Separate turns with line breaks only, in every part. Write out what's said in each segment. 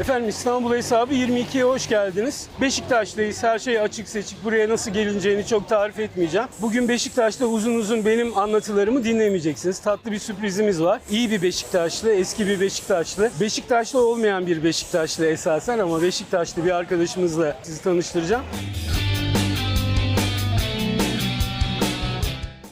Efendim İstanbul hesabı 22'ye hoş geldiniz. Beşiktaş'tayız. Her şey açık seçik. Buraya nasıl gelineceğini çok tarif etmeyeceğim. Bugün Beşiktaş'ta uzun uzun benim anlatılarımı dinlemeyeceksiniz. Tatlı bir sürprizimiz var. İyi bir Beşiktaşlı, eski bir Beşiktaşlı. Beşiktaşlı olmayan bir Beşiktaşlı esasen ama Beşiktaşlı bir arkadaşımızla sizi tanıştıracağım.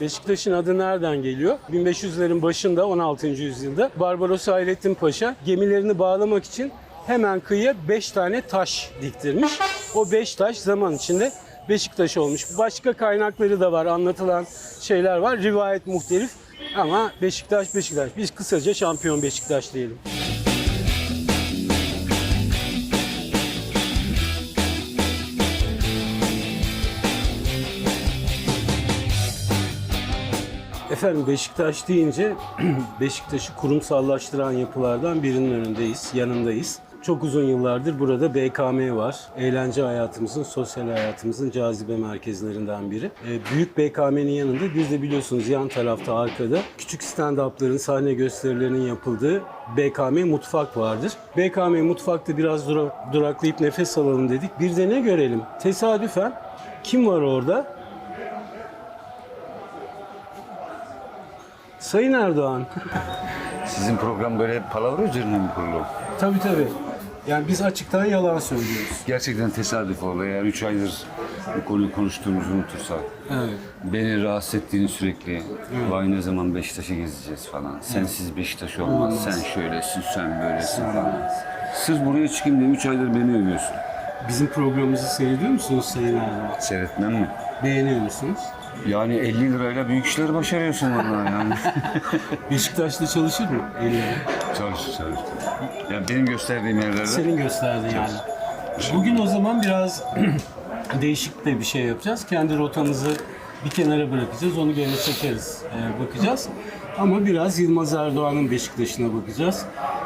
Beşiktaş'ın adı nereden geliyor? 1500'lerin başında 16. yüzyılda Barbaros Hayrettin Paşa gemilerini bağlamak için hemen kıyıya 5 tane taş diktirmiş. O 5 taş zaman içinde Beşiktaş olmuş. Başka kaynakları da var, anlatılan şeyler var. Rivayet muhtelif ama Beşiktaş Beşiktaş. Biz kısaca şampiyon Beşiktaş diyelim. Efendim Beşiktaş deyince Beşiktaş'ı kurumsallaştıran yapılardan birinin önündeyiz, yanındayız. Çok uzun yıllardır burada BKM var. Eğlence hayatımızın, sosyal hayatımızın cazibe merkezlerinden biri. Ee, büyük BKM'nin yanında biz de biliyorsunuz yan tarafta arkada küçük stand-up'ların, sahne gösterilerinin yapıldığı BKM Mutfak vardır. BKM Mutfak'ta biraz dura- duraklayıp nefes alalım dedik. Bir de ne görelim? Tesadüfen kim var orada? Sayın Erdoğan.
Sizin program böyle palavra üzerine mi kurulu?
Tabii tabii. Yani biz açıktan yalan söylüyoruz.
Gerçekten tesadüf oldu. Eğer 3 aydır bu konuyu konuştuğumuzu unutursak.
Evet.
Beni rahatsız ettiğini sürekli. Vay ne zaman Beşiktaş'a gezeceğiz falan. Sensiz Beşiktaş olmaz. Sen şöylesin, sen böylesin falan. Sırf buraya çıkayım diye 3 aydır beni övüyorsun.
Bizim programımızı seyrediyor musunuz Sayın Erdoğan?
Seyretmem mi?
Beğeniyor musunuz?
Yani 50 lirayla büyük işler başarıyorsun vallahi yani.
Beşiktaş'ta çalışır mı? Eliyle.
çalış çalış. Yani benim gösterdiğim yerlerde
Senin gösterdiğin yani. Bugün o zaman biraz değişik de bir şey yapacağız. Kendi rotamızı bir kenara bırakacağız. Onu gene çekeriz, e, bakacağız. Ama biraz Yılmaz Erdoğan'ın Beşiktaş'ına bakacağız.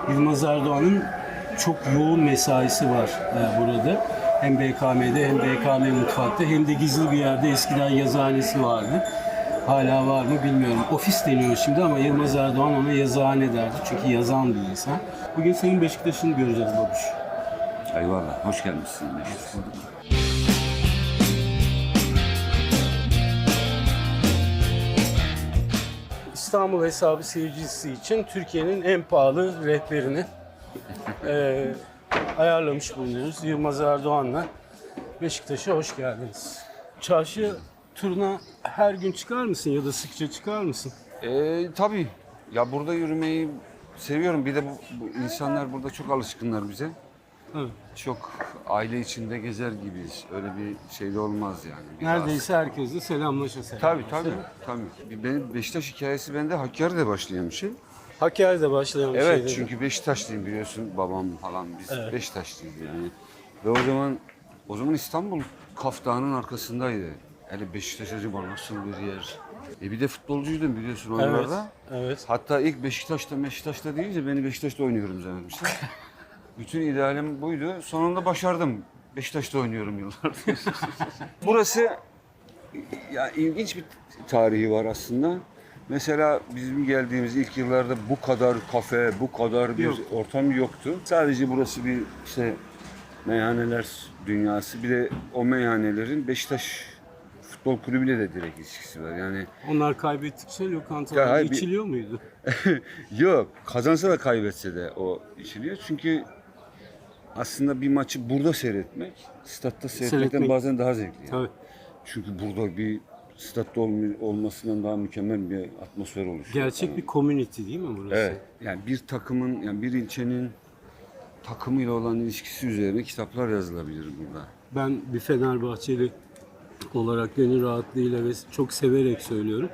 Yılmaz Erdoğan'ın çok yoğun mesaisi var e, burada. Hem BKM'de hem BKM mutfakta hem de gizli bir yerde eskiden yazıhanesi vardı. Hala var mı bilmiyorum. Ofis deniyor şimdi ama Yılmaz Erdoğan ona yazıhane derdi. Çünkü yazan bir insan. Bugün senin Beşiktaş'ını göreceğiz babuş.
Eyvallah. Hoş gelmişsin Beşiktaş.
İstanbul hesabı seyircisi için Türkiye'nin en pahalı rehberini eee, ayarlamış bulunuyoruz. Yılmaz Erdoğan'la Beşiktaş'a hoş geldiniz. Çarşı turuna her gün çıkar mısın ya da sıkça çıkar mısın?
Ee, tabii. Ya burada yürümeyi seviyorum. Bir de bu, bu insanlar burada çok alışkınlar bize.
Evet.
Çok aile içinde gezer gibiyiz. Öyle bir şey de olmaz yani. Bir
Neredeyse herkesle selamlaşa selam.
Tabii tabii. tabii. Bir Benim Beşiktaş hikayesi bende Hakkari'de başlayan bir şey.
Hakkari'de başlayan bir
Evet
şeydi.
çünkü Beşiktaşlıyım biliyorsun babam falan biz
Evet.
Beşiktaşlıyız yani. Ve o zaman o zaman İstanbul kaftağının arkasındaydı. Yani Beşiktaş acaba nasıl bir yer? E bir de futbolcuydum biliyorsun
Evet.
oralarda.
Evet.
Hatta ilk Beşiktaş'ta Beşiktaş'ta deyince beni Beşiktaş'ta oynuyorum zannetmişler. Bütün idealim buydu. Sonunda başardım. Beşiktaş'ta oynuyorum yıllardır. Burası ya ilginç bir tarihi var aslında. Mesela bizim geldiğimiz ilk yıllarda bu kadar kafe, bu kadar bir
Yok.
ortam yoktu. Sadece burası bir işte meyhaneler dünyası. Bir de o meyhanelerin Beşiktaş Futbol Kulübü'yle de direkt ilişkisi var. Yani
Onlar kaybettikçe
Ya
lokantalarda
hayır, bir-
içiliyor muydu?
Yok, kazansa da kaybetse de o içiliyor. Çünkü aslında bir maçı burada seyretmek, statta seyretmekten
Seyretmek.
bazen daha zevkli. yani.
Tabii.
Çünkü burada bir statta olm- olmasından daha mükemmel bir atmosfer oluşuyor.
Gerçek bir community değil mi burası?
Evet. Yani bir takımın, yani bir ilçenin takımıyla olan ilişkisi üzerine kitaplar yazılabilir burada.
Ben bir Fenerbahçeli olarak gönül rahatlığıyla ve çok severek söylüyorum.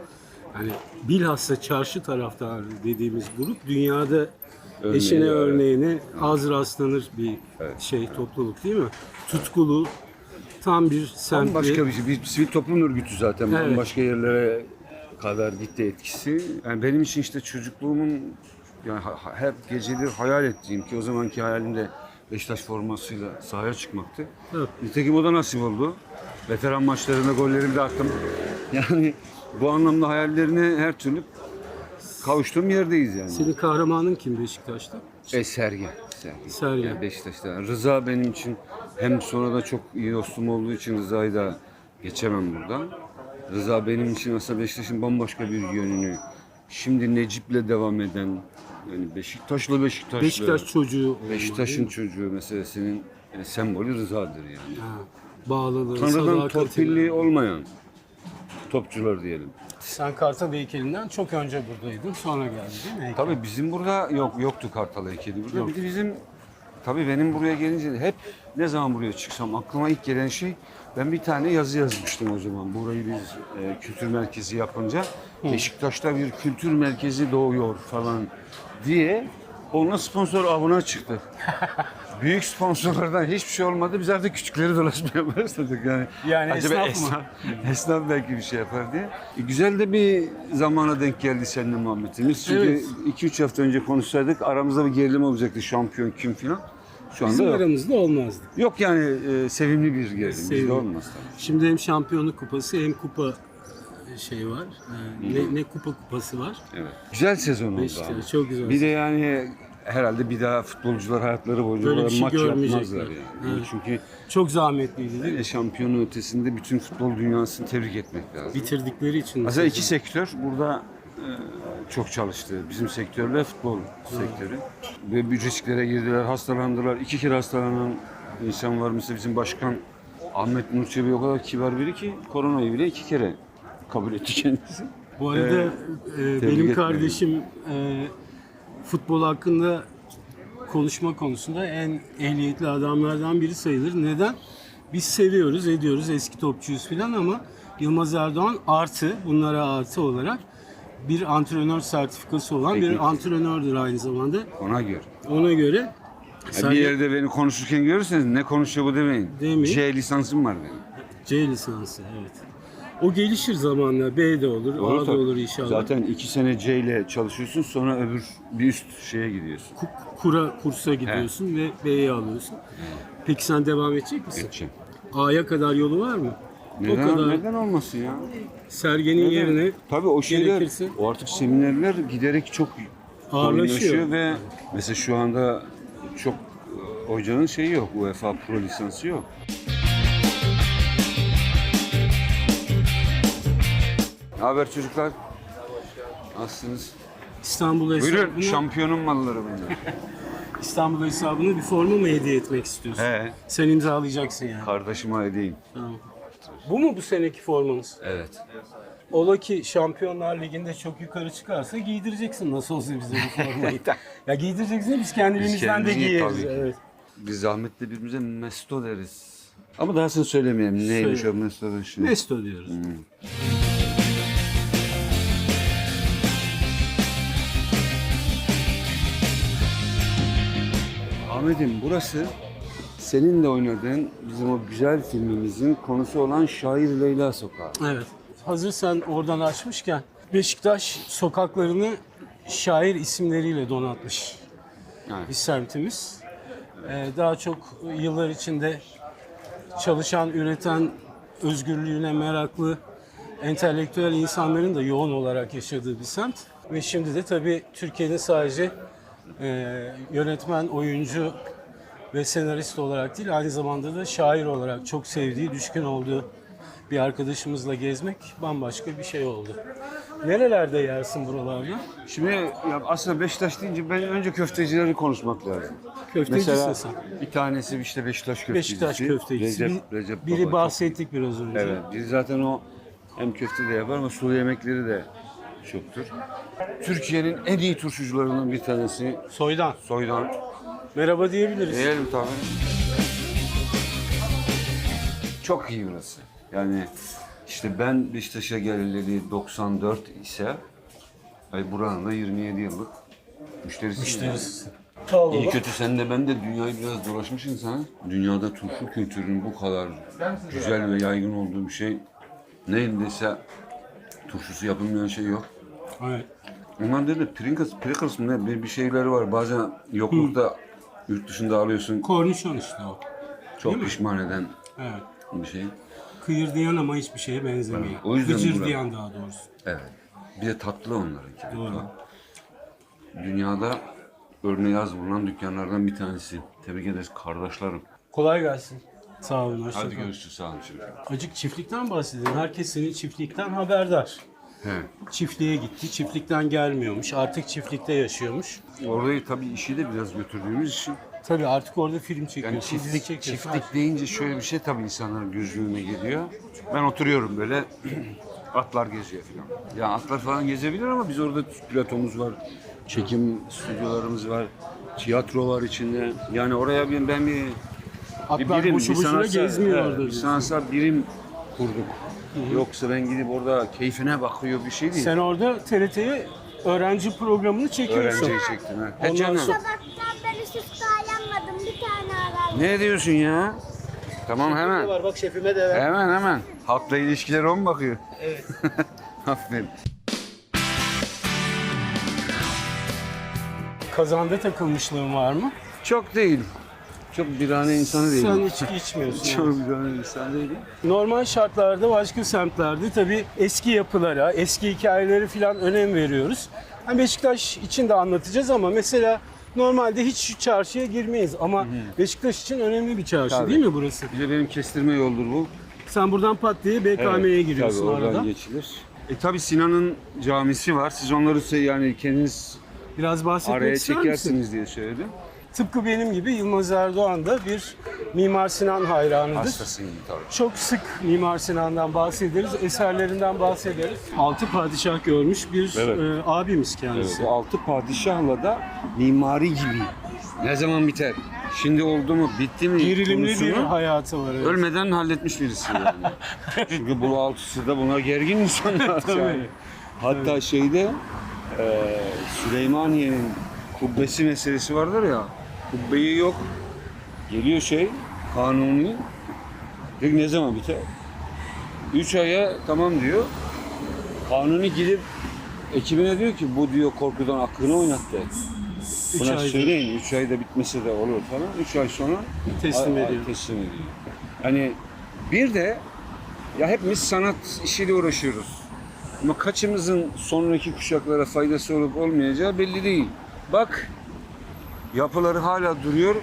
Yani bilhassa çarşı taraftarı dediğimiz grup dünyada
Örneği,
eşine
evet.
örneğine az rastlanır bir şey topluluk değil mi? Tutkulu, tam bir semtli.
Başka bir şey. Bir sivil toplum örgütü zaten.
Evet.
Başka yerlere kadar gitti etkisi. Yani benim için işte çocukluğumun yani hep geceleri hayal ettiğim ki o zamanki hayalim de Beşiktaş formasıyla sahaya çıkmaktı.
Evet.
Nitekim o da nasip oldu. Veteran maçlarında gollerimi de attım. Yani bu anlamda hayallerine her türlü kavuştuğum yerdeyiz yani.
Senin kahramanın kim Beşiktaş'ta?
E Sergen. Sergen.
Sergen.
Yani Beşiktaş'ta. Rıza benim için hem sonra da çok iyi dostum olduğu için Rıza'yı da geçemem buradan. Rıza benim için aslında Beşiktaş'ın bambaşka bir yönünü şimdi Necip'le devam eden yani Beşiktaşlı Beşiktaşlı.
Beşiktaş çocuğu olma,
Beşiktaş'ın
değil mi?
çocuğu meselesinin e, sembolü Rıza'dır yani.
Ha, bağlılığı,
Tanrı'dan
sadakati.
torpilli olmayan topçular diyelim.
Sen Kartal heykelinden çok önce buradaydın. Sonra geldi değil mi? heykel?
Tabii bizim burada yok yoktu Kartal heykeli burada. Bir de bizim tabii benim buraya gelince de hep ne zaman buraya çıksam aklıma ilk gelen şey ben bir tane yazı yazmıştım o zaman. Burayı biz e, kültür merkezi yapınca Beşiktaş'ta bir kültür merkezi doğuyor falan diye onunla sponsor avına çıktık. Büyük sponsorlardan hiçbir şey olmadı. Biz artık küçükleri dolaşmaya başladık yani.
Yani
Acaba
esnaf mı?
esnaf, esnaf belki bir şey yapar diye. E, güzel de bir zamana denk geldi seninle muhabbetimiz. Çünkü
Evet.
2-3 hafta önce konuşsaydık aramızda bir gerilim olacaktı şampiyon kim filan. Şu anda
Bizim
yok.
aramızda olmazdı.
Yok yani e, sevimli bir gerilim. Bizde
Sevimli.
olmaz tabii.
Şimdi hem şampiyonluk kupası hem kupa şey var. Ee, ne, ne kupa kupası var.
Evet. Güzel sezon oldu
Beşiktaş,
abi.
çok güzel
Bir de yani herhalde bir daha futbolcular hayatları boyunca
Böyle bir şey
maç
görmeyecekler.
yapmazlar yani.
Evet.
Çünkü
Çok zahmetliydi değil mi?
e, şampiyonun ötesinde bütün futbol dünyasını tebrik etmek lazım.
Bitirdikleri için.
Aslında iki sektör burada e, çok çalıştı. Bizim sektör ve futbol sektörü. Ve bir risklere girdiler, hastalandılar. İki kere hastalanan insan var. Mesela bizim başkan Ahmet Nur Çebi o kadar kibar biri ki koronayı bile iki kere kabul etti kendisi.
Bu arada e, benim kardeşim e, futbol hakkında konuşma konusunda en ehliyetli adamlardan biri sayılır. Neden? Biz seviyoruz, ediyoruz, eski topçuyuz filan ama Yılmaz Erdoğan artı, bunlara artı olarak bir antrenör sertifikası olan
Teknik.
bir antrenördür aynı zamanda.
Ona göre.
Ona göre
Ya bir yerde beni konuşurken görürseniz ne konuşuyor bu demeyin.
Demeyin.
C lisansım var benim.
C lisansı evet. O gelişir zamanla. B de olur, A da
tabii.
olur inşallah.
Zaten iki sene C ile çalışıyorsun sonra öbür bir üst şeye gidiyorsun.
Ku- kura kursa gidiyorsun ve B'yi alıyorsun. Peki sen devam edecek misin?
Geçeceğim.
A'ya kadar yolu var mı?
Neden,
o kadar
neden olmasın ya?
sergenin
Neden?
yerine
Tabii o şeyler,
gerekirse-
o artık seminerler giderek çok
Ağırlaşıyor.
ve mesela şu anda çok e, hocanın şeyi yok, UEFA Pro lisansı yok. Ne haber çocuklar? Nasılsınız?
İstanbul
Buyurun,
hesabına,
şampiyonun malları bunlar.
İstanbul hesabına bir forma mı hediye etmek istiyorsun?
He,
Sen imzalayacaksın yani.
kardeşime edeyim.
Tamam. Bu mu bu seneki formanız?
Evet.
Ola ki Şampiyonlar Ligi'nde çok yukarı çıkarsa giydireceksin nasıl olsa bize bu formayı. ya giydireceksin biz kendimizden de
kendimiz
giyeriz.
tabii ki.
Evet.
Biz zahmetle birbirimize mesto deriz. Ama daha sonra söylemeyelim neymiş
Söyle.
o mesto işi.
Mesto diyoruz.
Ahmet'im burası senin de oynadığın bizim o güzel filmimizin konusu olan Şair Leyla Sokağı.
Evet. Hazır sen oradan açmışken Beşiktaş sokaklarını şair isimleriyle donatmış
Evet.
bir semtimiz. Ee, daha çok yıllar içinde çalışan, üreten, özgürlüğüne meraklı, entelektüel insanların da yoğun olarak yaşadığı bir semt. Ve şimdi de tabii Türkiye'nin sadece e, yönetmen, oyuncu ve senarist olarak değil, aynı zamanda da şair olarak çok sevdiği, düşkün olduğu bir arkadaşımızla gezmek bambaşka bir şey oldu. Nerelerde yersin buralarda?
Şimdi ya aslında Beşiktaş deyince ben önce köftecileri konuşmak lazım.
Köftecisin
Mesela
sen.
bir tanesi işte Beşiktaş köftecisi.
Beşiktaş köftecisi.
Recep, Recep
biri
Baba
bahsettik biraz önce.
Evet. Biri zaten o hem köfte de yapar ama sulu yemekleri de çoktur. Türkiye'nin en iyi turşucularından bir tanesi
Soydan.
Soydan.
Merhaba diyebiliriz.
Diyelim tabii. Çok iyi burası. Yani işte ben Beşiktaş'a geleli 94 ise ay buranın da 27 yıllık müşterisiyim.
Müşterisisin. Sağ
İyi kötü sen de ben de dünyayı biraz dolaşmış insan. Dünyada turşu kültürünün bu kadar güzel ve yaygın olduğu bir şey neredeyse turşusu yapılmayan şey yok.
Evet.
Ondan dedi Pringles, Pringles mı ne bir, bir şeyleri var. Bazen yoklukta yurt dışında alıyorsun.
Kornişon işte o.
Çok pişman eden
Evet.
bir şey.
Kıyır diyen ama hiçbir şeye benzemiyor.
O yüzden
Gıcır
bura-
diyen daha doğrusu.
Evet. Bir de tatlı onlarınki.
Doğru.
Dünyada örneği az bulunan dükkanlardan bir tanesi. Tebrik ederiz kardeşlerim.
Kolay gelsin. Sağ olun. hoşça
Hadi
kalın.
görüşürüz sağ olun.
Acık çiftlikten bahsedelim. Herkes senin çiftlikten haberdar.
He.
Çiftliğe gitti. Çiftlikten gelmiyormuş. Artık çiftlikte yaşıyormuş.
Orayı tabii işi de biraz götürdüğümüz için.
Tabii artık orada film çekiyor.
Yani çiftlik, çiftlik deyince şöyle bir şey tabii insanların gözlüğüne geliyor. Ben oturuyorum böyle atlar geziyor falan. Ya atlar falan gezebilir ama biz orada platomuz var. Çekim stüdyolarımız var. Tiyatro var içinde. Yani oraya ben, ben bir, bir birim,
boşu
bir
boşuna gezmiyor orada.
bir sanatsal birim kurduk. Yoksa ben gidip orada keyfine bakıyor bir şey değil.
Sen orada TRT'ye öğrenci programını çekiyorsun.
Öğrenciyi çektim ha. He
Ondan
canım.
sonra-
Sabahtan beri süt aylanmadım. Bir tane alalım.
Ne diyorsun ya? Tamam hemen.
Var bak şefime de ver.
Hemen hemen. Halkla ilişkileri o mu bakıyor?
Evet.
Aferin.
Kazanda takılmışlığın var mı?
Çok değil. Çok birane insanı değilim.
Sen içki içmiyorsun.
Çok birane insan değilim.
Normal şartlarda başka semtlerde tabii eski yapılara, eski hikayeleri falan önem veriyoruz. Hani Beşiktaş için de anlatacağız ama mesela normalde hiç şu çarşıya girmeyiz ama Beşiktaş için önemli bir çarşı
Tabii.
değil mi burası?
Bir de benim kestirme yoldur bu.
Sen buradan pat diye BKM'ye giriyorsun
Tabii oradan
arada.
geçilir. E tabi Sinan'ın camisi var. Siz onları se- yani kendiniz
Biraz bahsetmek
araya
ister misin?
çekersiniz diye söyledim.
Tıpkı benim gibi Yılmaz Erdoğan da bir Mimar Sinan hayranıdır.
Hastasıyım tabii.
Çok sık Mimar Sinan'dan bahsederiz, eserlerinden bahsederiz. Altı padişah görmüş bir
Evet.
e, abimiz kendisi.
Bu altı padişahla da mimari gibi. Ne zaman biter? Şimdi oldu mu? Bitti mi?
Gerilimli bir
konusunu
hayatı var. evet.
Ölmeden halletmiş birisi yani. Çünkü bu altısı da buna gergin insanlar yani. Hatta şeyde e, Süleymaniye'nin kubbesi meselesi vardır ya. Kubbeyi yok. Geliyor şey kanuni. Diyor ki, ne zaman biter? Üç aya tamam diyor. Kanuni gidip ekibine diyor ki bu diyor korkudan aklını oynattı.
Üç
Buna
ayda
söyleyin 3 ayda bitmesi de olur falan. 3 ay sonra
teslim
ay
ediyor.
teslim ediyor. Hani bir de ya hepimiz sanat işiyle uğraşıyoruz. Ama kaçımızın sonraki kuşaklara faydası olup olmayacağı belli değil. Bak yapıları hala duruyor.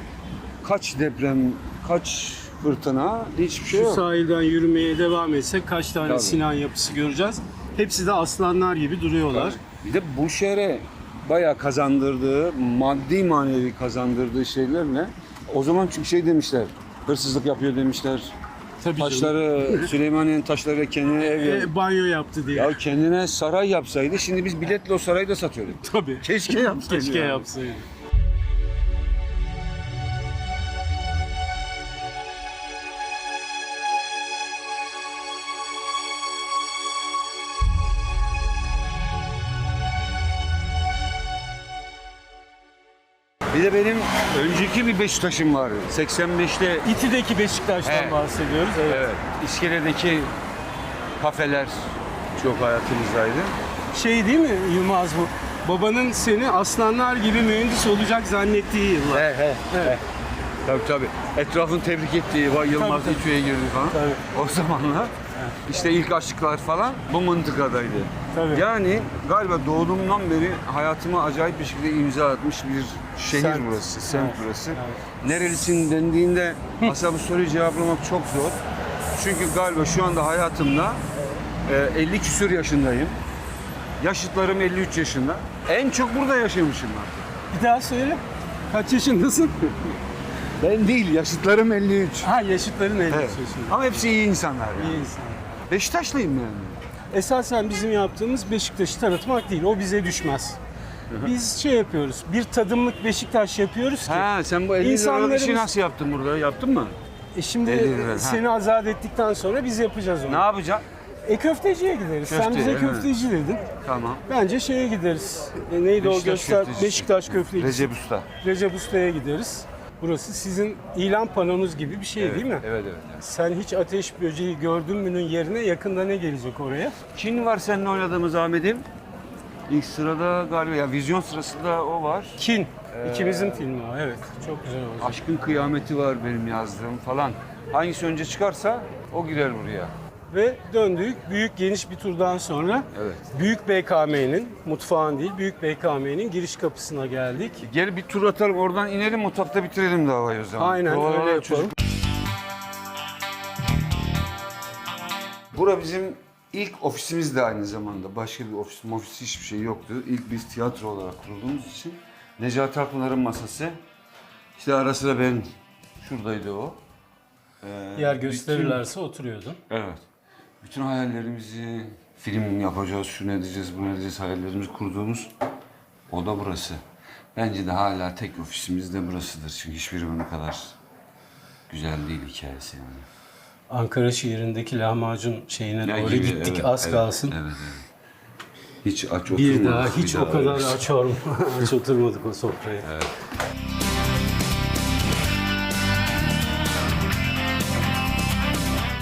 Kaç deprem, kaç fırtına hiçbir şey
Şu
yok.
sahilden yürümeye devam etsek kaç tane
Tabii.
Sinan yapısı göreceğiz. Hepsi de aslanlar gibi duruyorlar.
Bir de bu şehre bayağı kazandırdığı, maddi manevi kazandırdığı şeylerle o zaman çünkü şey demişler, hırsızlık yapıyor demişler.
Tabii.
Taşları, Süleymaniye'nin taşları kendine ev yap-
E, banyo yaptı diye.
Ya kendine saray yapsaydı şimdi biz biletle o sarayı da satıyorduk.
Tabii.
Keşke yapsaydı.
Keşke
yani.
yapsaydı.
Önceki bir Beşiktaş'ım var. 85'te
İTİ'deki Beşiktaş'tan
Evet.
bahsediyoruz. Evet.
evet, İskele'deki kafeler çok hayatımızdaydı.
Şey değil mi Yılmaz bu? Babanın seni aslanlar gibi mühendis olacak zannettiği yıllar.
He he.
Evet.
Tabii tabii. Etrafın tebrik ettiği, vay Yılmaz. İTÜ'ye girdi falan.
Tabii.
O zamanlar işte ilk aşıklar falan bu mıntıkadaydı.
Tabii.
Yani galiba doğduğumdan beri hayatıma acayip bir şekilde imza atmış bir şehir
Semt.
burası, semt
Evet,
burası.
evet.
Nerelisin dendiğinde aslında bu soruyu cevaplamak çok zor. Çünkü galiba şu anda hayatımda e, 50 küsür yaşındayım. Yaşıtlarım 53 yaşında. En çok burada yaşamışım artık.
Bir daha söyle. Kaç yaşındasın?
Ben değil, yaşıtlarım 53.
ha yaşıtların 50
Evet.
yaşında.
Ama hepsi iyi insanlar yani.
İyi insan.
Beşiktaşlıyım yani.
Esasen bizim yaptığımız Beşiktaş'ı tanıtmak değil. O bize düşmez. Biz şey yapıyoruz. Bir tadımlık Beşiktaş yapıyoruz ki.
Ha sen bu 50 liralık işi
İnsanlarımız-
nasıl yaptın burada? Yaptın mı?
E şimdi
50 lira, ha.
seni azat ettikten sonra biz yapacağız onu.
Ne yapacaksın?
E köfteciye gideriz. Sen bize
evet.
köfteci dedin.
Tamam.
Bence şeye gideriz. E, neydi o
Beşiktaş
göster?
köftecisi.
Beşiktaş köftecisi.
Recep Usta.
Recep Usta'ya gideriz. Burası sizin ilan panonuz gibi bir şey değil mi?
Evet evet.
Sen hiç ateş böceği gördün mü'nün yerine yakında ne gelecek oraya?
Kim var seninle oynadığımız Ahmet'im? İlk sırada galiba ya vizyon sırasında o var.
Kin.
Ee,
İkimizin filmi o. Evet. Çok güzel olacak.
Aşkın Kıyameti var benim yazdığım falan. Hangisi önce çıkarsa o girer buraya.
Ve döndük. Büyük geniş bir turdan sonra
Evet.
Büyük BKM'nin, mutfağın değil, Büyük BKM'nin giriş kapısına geldik.
Gel bir tur atalım oradan inelim mutfakta bitirelim davayı o zaman.
Aynen
Doğru,
öyle
çocuk-
yapalım.
Bura bizim ilk ofisimiz de aynı zamanda. Başka bir ofis, ofis hiçbir şey yoktu. İlk biz tiyatro olarak kurulduğumuz için. Necati Akpınar'ın masası. İşte ara sıra ben şuradaydı o. Ee,
Yer gösterirlerse oturuyordum.
Evet. Bütün hayallerimizi, film yapacağız, şunu edeceğiz, bunu edeceğiz hayallerimizi kurduğumuz oda burası. Bence de hala tek ofisimiz de burasıdır. Çünkü hiçbiri bunun kadar güzel değil hikayesi yani.
Ankara şiirindeki lahmacun şeyine
Ya
doğru
gibi,
gittik
evet,
az
evet,
kalsın.
Evet, evet. Hiç aç
Bir
oturmadık.
daha hiç
bir
o kadar aç, olm- aç oturmadık o sofraya.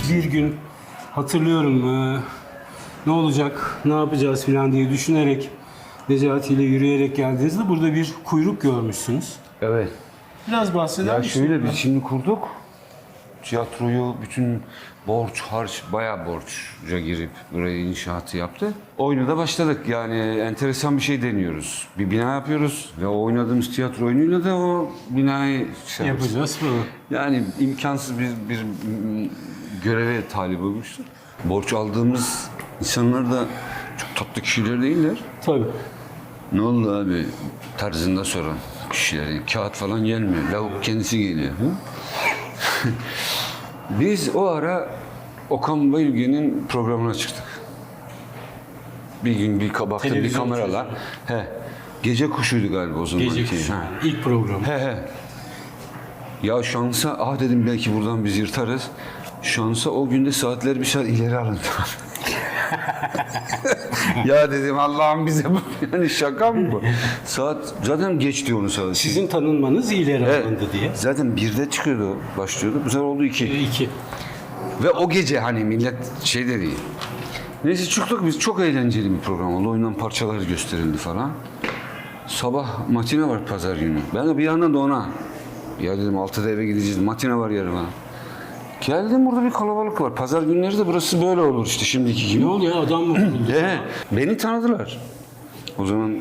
Bir gün hatırlıyorum e, ne olacak, ne yapacağız filan diye düşünerek Necati ile yürüyerek geldiğinizde burada bir kuyruk görmüşsünüz.
Evet.
Biraz bahseder
Ya
misin?
şöyle biz şimdi kurduk. Tiyatroyu bütün borç, harç, bayağı borçca girip burayı inşaatı yaptı. Oyunu da başladık yani enteresan bir şey deniyoruz. Bir bina yapıyoruz ve o oynadığımız tiyatro oyunuyla da o binayı şey.
Yapacağız falan.
Yani imkansız bir, bir göreve talip olmuştur. Borç aldığımız insanlar da çok tatlı kişiler değiller.
Tabii.
Ne oldu abi tarzında soran kişilerin. Kağıt falan gelmiyor. Lavuk kendisi geliyor. Biz o ara Okan Bayülgen'in programına çıktık. Bir gün bir ka- baktım bir
Televizyon
kamerala. He. Gece kuşuydu galiba o zaman.
Gece kuşu.
Ha.
İlk program.
He he. Ya şansa, ah dedim belki buradan biz yırtarız. Şansa o günde saatler bir saat ileri alındı. ya dedim Allah'ım bize bu yani şaka mı bu? Saat zaten geçti onu saat.
Sizin tanınmanız ileri
Evet.
alındı diye.
Zaten birde çıkıyordu, başlıyordu. Bu sefer oldu iki.
İki.
Ve o gece hani millet şey de değil. Neyse çıktık biz çok eğlenceli bir program oldu. Oyundan parçalar gösterildi falan. Sabah matine var pazar günü. Ben de bir yandan da ona. Ya dedim altıda eve gideceğiz. Matine var yarın bana. Geldim burada bir kalabalık var. Pazar günleri de burası böyle olur işte şimdiki gibi.
Ne oldu ya adam mı kuruldu?
Ee, beni tanıdılar. O zaman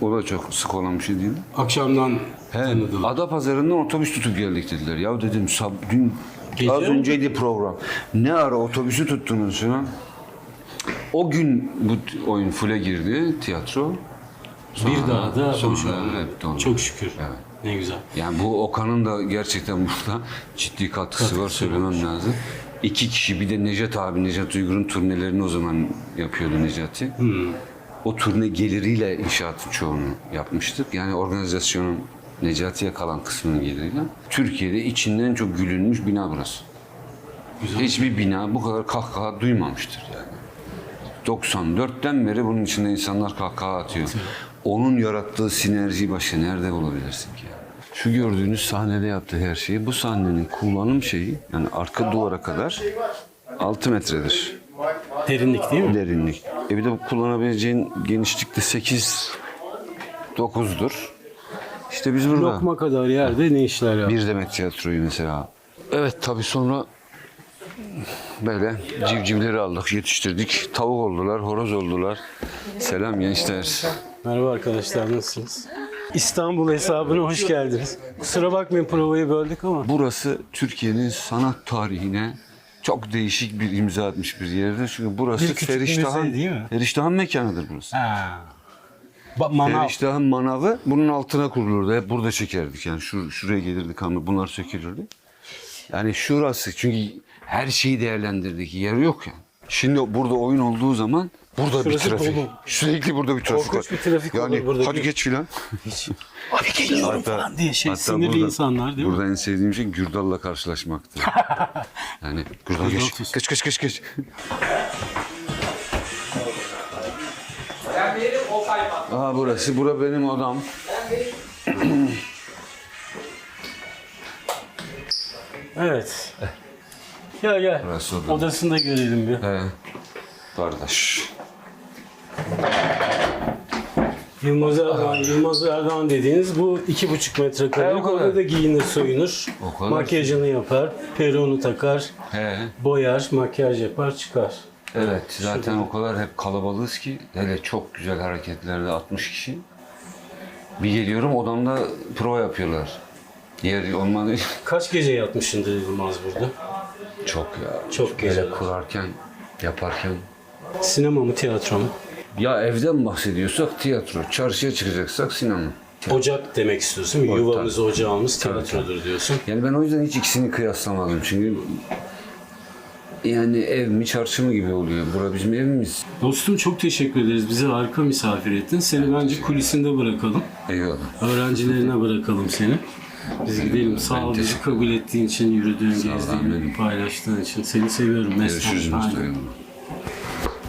o da çok sık olan bir şey değil.
Akşamdan tanıdılar.
Ada pazarından otobüs tutup geldik dediler. Ya dedim sab dün
Gece
az
mi?
önceydi program. Ne ara otobüsü tuttunuz falan. O gün bu oyun full'e girdi tiyatro.
Bir daha da
sonra hep doldu.
Çok şükür.
Evet.
Ne güzel.
Yani bu Okan'ın da gerçekten burada ciddi katkısı var söylemem lazım. İki kişi bir de Necat abi, Necat Uygur'un turnelerini o zaman yapıyordu Necati. O turne geliriyle inşaatın çoğunu yapmıştık. Yani organizasyonun Necati'ye kalan kısmının geliriyle. Türkiye'de içinden çok gülünmüş bina burası. Hiçbir bina bu kadar kahkaha duymamıştır yani. 94'ten beri bunun içinde insanlar kahkaha atıyor. Onun yarattığı sinerjiyi başka nerede bulabilirsin ki? ya? Şu gördüğünüz sahnede yaptığı her şeyi, bu sahnenin kullanım şeyi, yani arka duvara kadar 6 metredir
Derinlik değil mi?
derinlik. E bir de kullanabileceğin genişlikte 8 9'dur. İşte biz burada
Lokma kadar yerde ne işler yaptı?
bir demet tiyatroyu mesela. Evet tabii sonra böyle civcivleri aldık, yetiştirdik. Tavuk oldular, horoz oldular. Selam gençler.
Merhaba arkadaşlar nasılsınız? İstanbul hesabına hoş geldiniz. Kusura bakmayın provayı böldük ama.
Burası Türkiye'nin sanat tarihine çok değişik bir imza atmış bir yerdir. Çünkü burası
Bir küçük
Feriştah'ın,
müze değil mi?
Feriştah'ın mekanıdır burası.
Ha. Ba- manav.
Feriştah'ın manavı bunun altına kurulurdu. Hep burada çekerdik. Yani şu, şuraya gelirdik kamera, bunlar sökülürdü. Yani şurası çünkü her şeyi değerlendirdik. Yer yok yani. Şimdi burada oyun olduğu zaman burada bir
Şurası
trafik.
dolu.
Sürekli burada bir trafik
Korkunç
var.
bir trafik
yani,
olur burada.
Hadi geç filan.
Abi geliyorum falan diye şey sinirli
burada-
insanlar değil mi?
Burada en sevdiğim şey Gürdal'la karşılaşmaktır. yani Gürdal geç.
sus.
Geç geç geç geç. Aa burası, bura benim odam.
Evet. Gel gel.
Burası odam.
Odasını da görelim bir.
He. Kardeş.
Yılmaz Erdoğan, Yılmaz Erdoğan dediğiniz bu iki buçuk metrekare.
Evet, o kadar.
Orada da giyinir, soyunur.
O kadar.
Makyajını yapar, peruğunu takar,
He.
boyar, makyaj yapar, çıkar.
Evet zaten o kadar hep kalabalığız ki hele çok güzel hareketlerde 60 kişi. Bir geliyorum odamda prova yapıyorlar. Yer olmadı.
Kaç gece yatmışındır Yılmaz burada?
çok ya.
Çok
Hele
güzel.
kurarken, yaparken.
Sinema mı, tiyatro mu?
Ya evden bahsediyorsak tiyatro, çarşıya çıkacaksak sinema.
Ocak demek istiyorsun.
O-
Yuvamız, ocağımız
Tabii,
tiyatrodur diyorsun.
Yani ben o yüzden hiç ikisini kıyaslamadım çünkü yani ev mi çarşı mı gibi oluyor. Bura bizim evimiz.
Dostum çok teşekkür ederiz. Bizi harika misafir ettin. Seni bence kulisinde bırakalım.
Eyvallah.
Öğrencilerine bırakalım seni. Biz gidelim. Sağ ol bizi kabul ettiğin için, yürüdüğün,
ol,
gezdiğin, paylaştığın için. Seni seviyorum. Mesut.
Görüşürüz
Aynen.
Mesto'yla.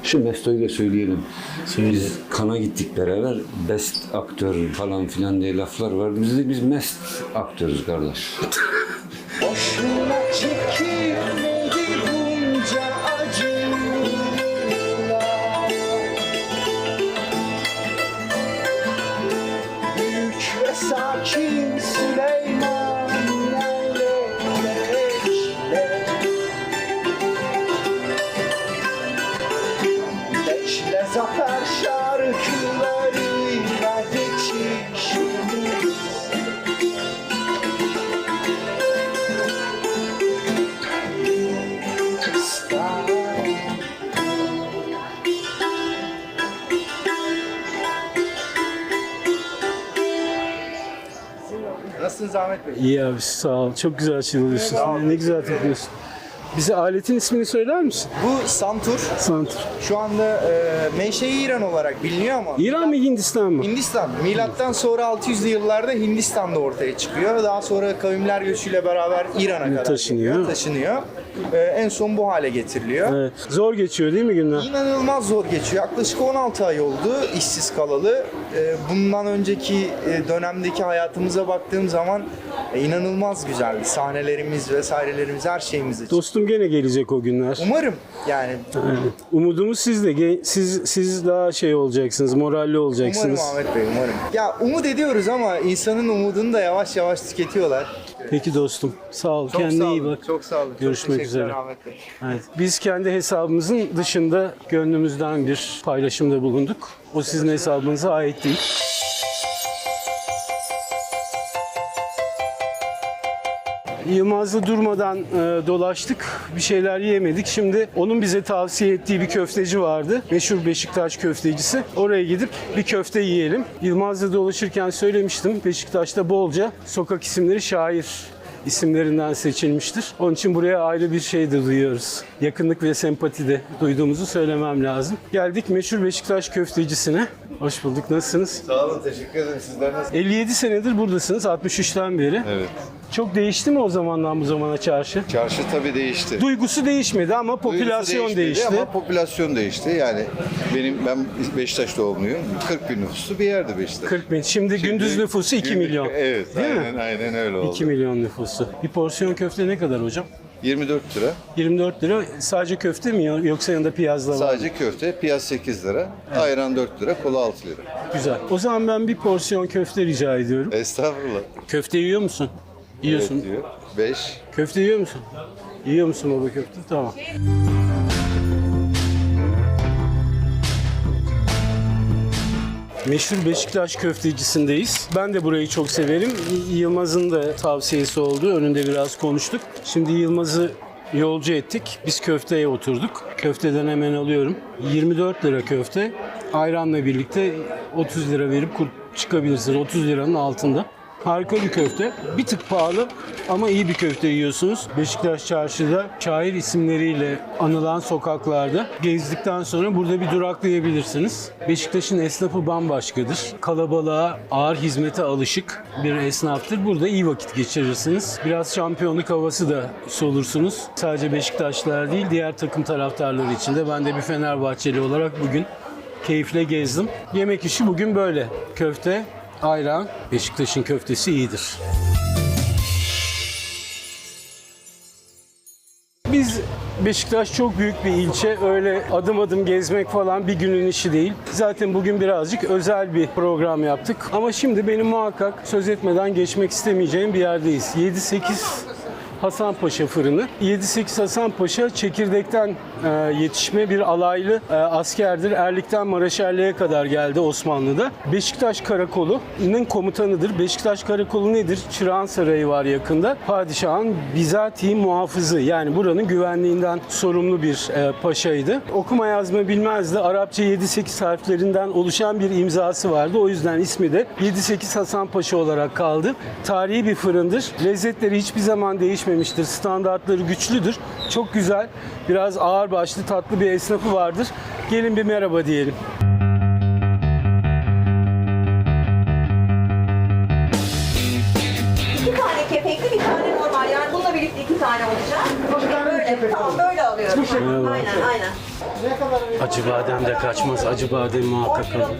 Şu Mesto'yu da söyleyelim.
Söyle.
Biz kana gittik beraber. Best aktör falan filan diye laflar vardı. Biz de biz mest aktörüz kardeş.
Boşuna çekilmedi Nasılsınız Ahmet Bey?
İyi abi sağ ol. Çok güzel çalıyorsun.
Sağ ol.
Ne güzel takıyorsun. Bize aletin ismini söyler misin?
Bu Santur.
Santur.
Şu anda e, menşei İran olarak biliniyor ama
İran mı Hindistan mı?
Hindistan. Milattan sonra 600'lü yıllarda Hindistan'da ortaya çıkıyor. Daha sonra kavimler göçüyle beraber İran'a kadar
Taşınıyor.
taşınıyor. E, en son bu hale getiriliyor.
Evet. Zor geçiyor değil mi günler?
İnanılmaz zor geçiyor. Yaklaşık 16 ay oldu işsiz kalalı. Ee, Bundan önceki e, dönemdeki hayatımıza baktığım zaman e, inanılmaz güzeldi. Sahnelerimiz vesairelerimiz her şeyimiz.
Dostum gene gelecek o günler.
Umarım yani
Aynen. Umudumuz sizde. Ge- Siz siz daha şey olacaksınız, moralli
umarım
olacaksınız.
Ahmet Bey umarım. Ya umut ediyoruz ama insanın umudunu da yavaş yavaş tüketiyorlar.
Peki dostum. Sağ ol.
Çok
Kendine
sağ
iyi bak.
Çok sağ olun.
Görüşmek
Çok
üzere.
Ahmet Bey.
Evet. Biz kendi hesabımızın dışında gönlümüzden bir paylaşımda bulunduk. O sizin hesabınıza ait değil. Yılmaz'la durmadan e, dolaştık. Bir şeyler yiyemedik. Şimdi onun bize tavsiye ettiği bir köfteci vardı. Meşhur Beşiktaş köftecisi. Oraya gidip bir köfte yiyelim. Yılmaz'la dolaşırken söylemiştim. Beşiktaş'ta bolca sokak isimleri şair isimlerinden seçilmiştir. Onun için buraya ayrı bir şey de duyuyoruz. Yakınlık ve sempati de duyduğumuzu söylemem lazım. Geldik meşhur Beşiktaş köftecisine. Hoş bulduk. Nasılsınız?
Sağ olun, teşekkür ederim. Sizler nasıl?
57 senedir buradasınız. 63'ten beri.
Evet.
Çok değişti mi o zamandan bu zamana çarşı?
Çarşı tabii değişti.
Duygusu değişmedi ama
Duygusu
popülasyon
değişmedi
değişti.
Ama popülasyon değişti. Yani benim ben Beşiktaş doğumluyum. 40 bin nüfuslu bir yerdi Beşiktaş.
40 bin. Şimdi, gündüz nüfusu 2
Şimdi-
milyon.
Evet,
Değil
aynen,
mi?
aynen öyle oldu.
2 milyon nüfusu. Bir porsiyon köfte ne kadar hocam?
24 lira.
24 lira. Sadece köfte mi yoksa yanında piyaz da var mı?
Sadece köfte, piyaz 8 lira. Ayran 4 lira, kola 6 lira.
Güzel. O zaman ben bir porsiyon köfte rica ediyorum.
Estağfurullah.
Köfte yiyor musun? Yiyorsun.
Evet diyor. 5.
Köfte yiyor musun? Yiyor musun baba köfte? Tamam. Meşhur Beşiktaş köftecisindeyiz. Ben de burayı çok severim. Yılmaz'ın da tavsiyesi oldu. Önünde biraz konuştuk. Şimdi Yılmaz'ı yolcu ettik. Biz köfteye oturduk. Köfteden hemen alıyorum. 24 lira köfte. Ayranla birlikte 30 lira verip çıkabilirsiniz. 30 liranın altında. Harika bir köfte. Bir tık pahalı ama iyi bir köfte yiyorsunuz. Beşiktaş Çarşı'da şair isimleriyle anılan sokaklarda gezdikten sonra burada bir duraklayabilirsiniz. Beşiktaş'ın esnafı bambaşkadır. Kalabalığa, ağır hizmete alışık bir esnaftır. Burada iyi vakit geçirirsiniz. Biraz şampiyonluk havası da solursunuz. Sadece Beşiktaşlılar değil, diğer takım taraftarları için de. Ben de bir Fenerbahçeli olarak bugün keyifle gezdim. Yemek işi bugün böyle. Köfte, ayran, Beşiktaş'ın köftesi iyidir. Biz Beşiktaş çok büyük bir ilçe. Öyle adım adım gezmek falan bir günün işi değil. Zaten bugün birazcık özel bir program yaptık. Ama şimdi benim muhakkak söz etmeden geçmek istemeyeceğim bir yerdeyiz. 7-8 Hasanpaşa fırını. 7-8 Hasanpaşa çekirdekten e, yetişme bir alaylı e, askerdir. Erlik'ten Maraşerli'ye kadar geldi Osmanlı'da. Beşiktaş Karakolu'nun komutanıdır. Beşiktaş Karakolu nedir? Çırağan Sarayı var yakında. Padişahın bizatihi muhafızı yani buranın güvenliğinden sorumlu bir e, paşaydı. Okuma yazma bilmezdi. Arapça 7-8 harflerinden oluşan bir imzası vardı. O yüzden ismi de 7-8 Hasan Paşa olarak kaldı. Tarihi bir fırındır. Lezzetleri hiçbir zaman değişmemiştir. Standartları güçlüdür. Çok güzel, biraz ağır başlı tatlı bir esnafı vardır. Gelin bir merhaba diyelim.
İki tane kepekli, bir tane normal. Yani bununla birlikte iki tane olacak. Böyle, tamam böyle.
Merhaba.
Aynen, aynen.
Acı badem de kaçmaz. Acı badem muhakkak alın.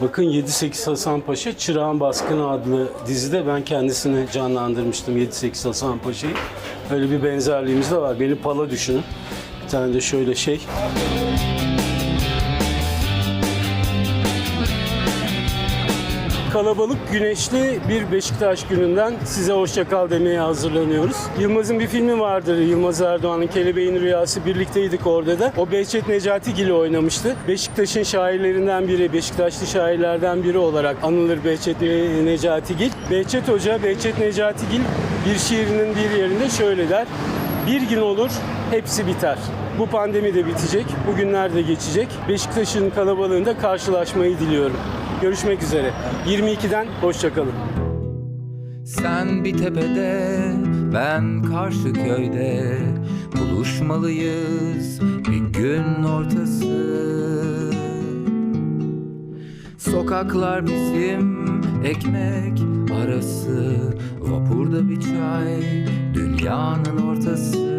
Bakın 7-8 Hasan Paşa Çırağan Baskını adlı dizide ben kendisini canlandırmıştım 7-8 Hasan Paşa'yı. Öyle bir benzerliğimiz de var. Beni pala düşünün. Bir tane de şöyle şey. Kalabalık, güneşli bir Beşiktaş gününden size hoşça kal demeye hazırlanıyoruz. Yılmaz'ın bir filmi vardır. Yılmaz Erdoğan'ın Kelebeğin Rüyası birlikteydik orada da. O Behçet Necatigil oynamıştı. Beşiktaş'ın şairlerinden biri, Beşiktaşlı şairlerden biri olarak anılır Behçet Necatigil. Behçet Hoca, Behçet Necatigil bir şiirinin bir yerinde şöyle der. Bir gün olur, hepsi biter. Bu pandemi de bitecek, bugünler de geçecek. Beşiktaş'ın kalabalığında karşılaşmayı diliyorum. Görüşmek üzere. 22'den hoşçakalın.
Sen bir tepede, ben karşı köyde Buluşmalıyız bir gün ortası Sokaklar bizim ekmek arası Vapurda bir çay dünyanın ortası